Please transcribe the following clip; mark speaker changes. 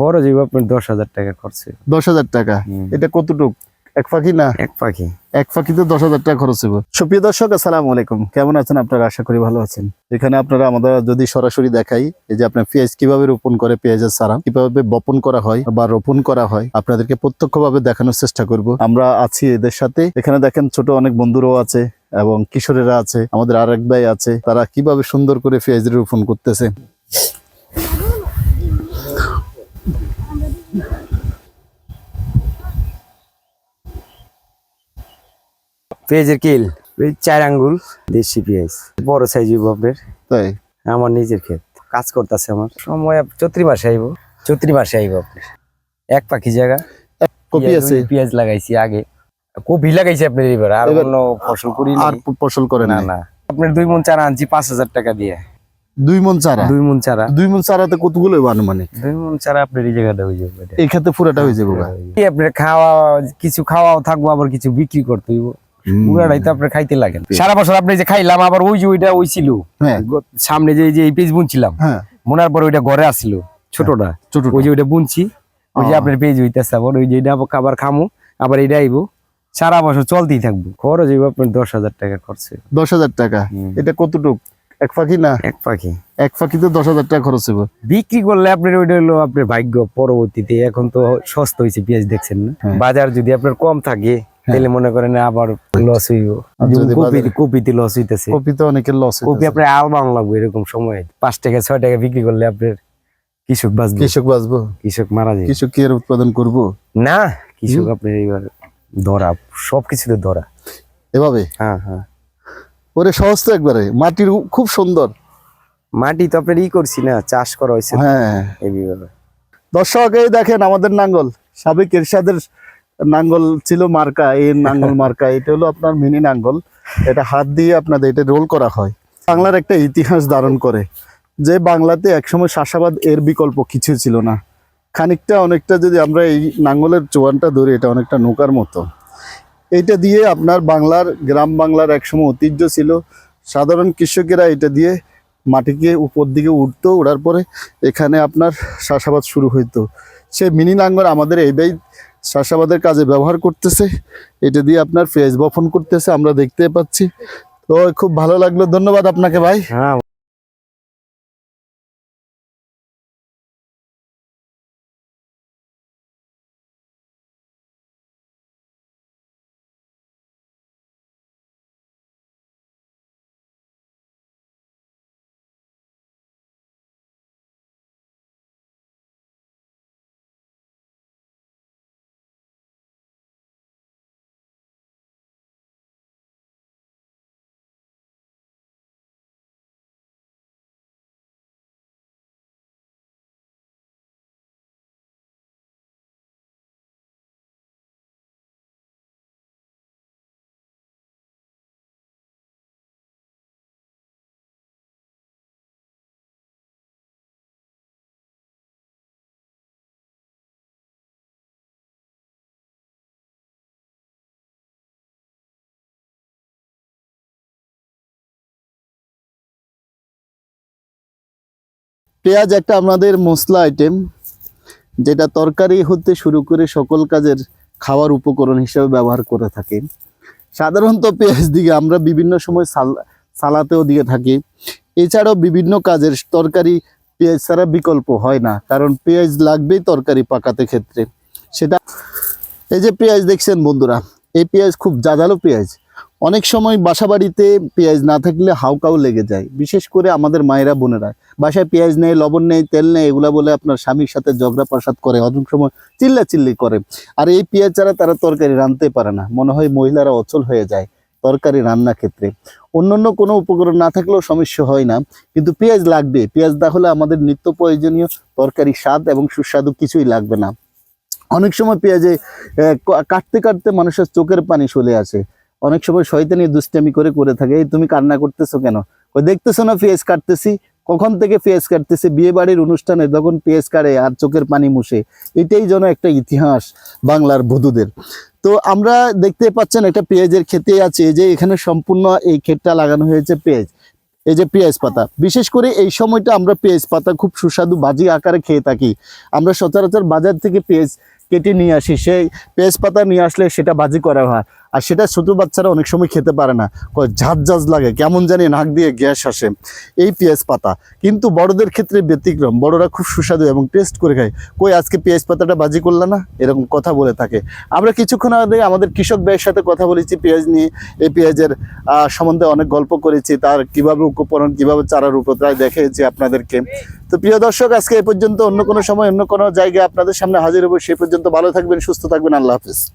Speaker 1: খরচ হইব আপনার দশ হাজার টাকা খরচ
Speaker 2: দশ হাজার টাকা? এটা কতটুক? এক ফাঁকি না?
Speaker 1: এক পাখি
Speaker 2: এক ফাঁকিতে দশ হাজার টাকা খরচ হবে সুপ্রিয় দর্শক আসসালামু আলাইকুম। কেমন আছেন আপনারা? আশা করি ভালো আছেন। এখানে আপনারা আমাদের যদি সরাসরি দেখাই এই যে আপনার পেঁয়াজ কীভাবে রোপণ করে পেঁয়াজের চারা কীভাবে বপন করা হয় বা রোপণ করা হয় আপনাদেরকে প্রত্যক্ষভাবে দেখানোর চেষ্টা করব। আমরা আছি এদের সাথে। এখানে দেখেন ছোট অনেক বন্ধুরাও আছে এবং কিশোরেরা আছে আমাদের আর এক ভাই আছে। তারা কীভাবে সুন্দর করে পেঁয়াজ রোপণ করতেছে।
Speaker 1: পেঁয়াজের কিল ওই চার আঙ্গুল দেশি পেঁয়াজ বড় সাইজ আপনার।
Speaker 2: তাই?
Speaker 1: আমার নিজের ক্ষেত কাজ করতেছে আমার। সময় চৈত্রি মাসে আইব চৈত্রি মাসে আইব আপনার। এক পাখি জায়গা।
Speaker 2: কপি
Speaker 1: পেঁয়াজ-
Speaker 2: আছে?
Speaker 1: পেঁয়াজ লাগাইছি আগে। কপি লাগাইছি আপনার এবার আর অন্য ফসল করি
Speaker 2: আর ফসল করে
Speaker 1: না
Speaker 2: না।
Speaker 1: আপনার দুই মন চারা আনছি পাঁচ হাজার টাকা দিয়ে।
Speaker 2: দুই মন চারা?
Speaker 1: দুই মন চারা।
Speaker 2: দুই মন চারাতে কতগুলো আনুমানিক?
Speaker 1: দুই মন চারা আপনার এই জায়গাটা হয়ে যাবে।
Speaker 2: এই ক্ষেত্রে পুরোটা হয়ে যাবে।
Speaker 1: আপনার খাওয়া কিছু খাওয়াও থাকব আবার কিছু বিক্রি করতে হইব। পুরাটাই তো আপনার খাইতে। সারা বছর আপনি যে খাইলাম আবার ওই যে ওইটা ওই ছিল
Speaker 2: হ্যাঁ
Speaker 1: সামনে যে এই যে এই পেজ বুনছিলাম।
Speaker 2: হ্যাঁ।
Speaker 1: বোনার পর ওইটা ঘরে আসছিল ছোটটা।
Speaker 2: ছোট
Speaker 1: ওই যে ওইটা বুনছি ওই যে আপনার পেজ হইতেছে আবার ওই যে এটা খাবার খামু আবার এটা আইব। সারা বছর চলতেই থাকব। খরচ হইব আপনার দশ হাজার টাকা খরচ
Speaker 2: দশ হাজার টাকা? এটা কতটুক? এক ফাঁকি না?
Speaker 1: এক পাখি
Speaker 2: এক ফাঁকিতে দশ হাজার টাকা খরচ
Speaker 1: বিক্রি করলে আপনার ওইটা হলো আপনার ভাগ্য পরবর্তীতে। এখন তো সস্তা হয়েছে পেঁয়াজ দেখছেন না?
Speaker 2: হ্যাঁ।
Speaker 1: বাজার যদি আপনার কম থাকে তাহলে মনে করেন আবার লস হইব। কপি
Speaker 2: বাজারে-
Speaker 1: কপিতে লস হইতেছে।
Speaker 2: কপিতে অনেকের লস
Speaker 1: কপি আপনার আলবাং লাগবে এরকম সময়। পাঁচ টাকা ছয় টাকা বিক্রি করলে আপনার কৃষক বাঁচবে।
Speaker 2: কৃষক বাঁচবো?
Speaker 1: কৃষক মারা যায়
Speaker 2: কৃষক কি উৎপাদন করব?
Speaker 1: না কৃষক আপনার এবার ধরা। সবকিছুতে ধরা।
Speaker 2: এভাবে?
Speaker 1: হ্যাঁ হ্যাঁ।
Speaker 2: ওরে সহজ তো একবারে। মাটির খুব সুন্দর।
Speaker 1: মাটি তো আপনার ই করছি না চাষ করা হয়েছে।
Speaker 2: হ্যাঁ।
Speaker 1: এইভাবে
Speaker 2: দর্শক এই দেখেন আমাদের নাঙ্গল। সাবেক এরশাদের নাঙ্গল ছিল মার্কা, এই নাঙ্গল মার্কা, এটা হলো আপনার মিনি নাঙ্গল। এটা হাত দিয়ে আপনাদের এটা রোল করা হয়। বাংলার একটা ইতিহাস ধারণ করে যে বাংলাতে একসময় শাসাবাদ এর বিকল্প কিছু ছিল না। খানিকটা অনেকটা যদি আমরা এই নাঙ্গলের চোয়ানটা ধরি, এটা অনেকটা নৌকার মতো। এইটা দিয়ে আপনার বাংলার, গ্রাম বাংলার একসময় ঐতিহ্য ছিল। সাধারণ কৃষকেরা এটা দিয়ে মাটিকে উপর দিকে উঠতো ওঠার পরে এখানে আপনার চাষাবাদ শুরু হইতো। সে মিনি নাঙ্গল আমাদের এইটাই চাষাবাদের কাজে ব্যবহার করতেছে। এটা দিয়ে আপনার ফেস বপন করতেছে, আমরা দেখতে পাচ্ছি। তো খুব ভালো লাগল, ধন্যবাদ আপনাকে ভাই।
Speaker 1: হ্যাঁ
Speaker 2: পেঁয়াজ একটা আমাদের মশলা আইটেম যেটা তরকারি হতে শুরু করে সকল কাজের খাওয়ার উপকরণ হিসেবে ব্যবহার করে থাকি। সাধারণত পেঁয়াজ দিকে আমরা বিভিন্ন সময় সাল, সালাতেও দিয়ে থাকি। এছাড়াও বিভিন্ন কাজের তরকারি পেঁয়াজ ছাড়া বিকল্প হয় না, কারণ পেঁয়াজ লাগবেই তরকারি পাকাতে ক্ষেত্রে। সেটা, এই যে পেঁয়াজ দেখছেন বন্ধুরা, এই পেঁয়াজ খুব জাজালো পেঁয়াজ। অনেক সময় বাসা বাড়িতে পেঁয়াজ না থাকলে হাউকাও লেগে যায়। বিশেষ করে আমাদের মায়েরা, বোনেরা। বাসায় পেঁয়াজ নেই, লবণ নেই, তেল নেই, এগুলা বলে আপনার স্বামীর সাথে ঝগড়া প্রসাদ করে, অনেক সময় চিল্লা চিল্লি করে। আর এই পেঁয়াজ ছাড়া তারা তরকারি রাঁধতে পারে না। মনে হয় মহিলারা অচল হয়ে যায় তরকারি রান্না ক্ষেত্রে। অন্যান্য কোনো উপকরণ না থাকলেও সমস্যা হয় না, কিন্তু পেঁয়াজ লাগবে। পেঁয়াজ না হলে আমাদের নিত্য প্রয়োজনীয় তরকারি স্বাদ এবং সুস্বাদু কিছুই লাগবে না। অনেক সময় পেঁয়াজে কাটতে কাটতে মানুষের চোখের পানি চলে আসে। অনেক সময় শয়তানি দুষ্টামি করে করে থাকে, এই তুমি কান্না করতেছো কেন? ওই দেখতেছো না পেঁয়াজ কাটতেছি? কখন থেকে পেঁয়াজ কাটতেছে? বিয়ে বাড়ির অনুষ্ঠানে যখন পেঁয়াজ কাটে আর চোখের পানি মুছে। এটাই যেন একটা ইতিহাস বাংলার বধূদের। তো আমরা দেখতে পাচ্ছেন একটা পেঁয়াজের খেতে আছে যে এখানে সম্পূর্ণ এই ক্ষেতটা লাগানো হয়েছে পেঁয়াজ, এই যে পেঁয়াজ পাতা। বিশেষ করে এই সময়টা আমরা পেঁয়াজ পাতা খুব সুস্বাদু ভাজি আকারে খেয়ে থাকি। আমরা সচরাচর বাজার থেকে পেঁয়াজ কেটে নিয়ে আসি, সেই পেঁয়াজ পাতা নিয়ে আসলে সেটা ভাজি করা হয়। আর সেটা ছোট বাচ্চারা অনেক সময় খেতে পারে না। ঝাঁজ ঝাঁজ লাগে, কেমন জানি নাক দিয়ে গ্যাস আসে। এই পেঁয়াজ পাতা কিন্তু বড়দের ক্ষেত্রে ব্যতিক্রম। বড়রা খুব সুস্বাদু এবং টেস্ট করে খায়। কই আজকে পেঁয়াজ পাতাটা বাজি করলে না? এরকম কথা বলে থাকে। আমরা কিছুক্ষণ আগে আমাদের কৃষক ভাইয়ের সাথে কথা বলেছি পেঁয়াজ নিয়ে। এই পেঁয়াজের সম্বন্ধে অনেক গল্প করেছি। তার কীভাবে উপকরণ, কীভাবে চারার উপপ্রায় দেখেছি আপনাদেরকে তো প্রিয় দর্শক, আজকে এ পর্যন্ত অন্য কোনো সময়, অন্য কোনো জায়গায় আপনাদের সামনে হাজির হব। সে পর্যন্ত ভালো থাকবেন, সুস্থ থাকবেন। আল্লাহ হাফিজ।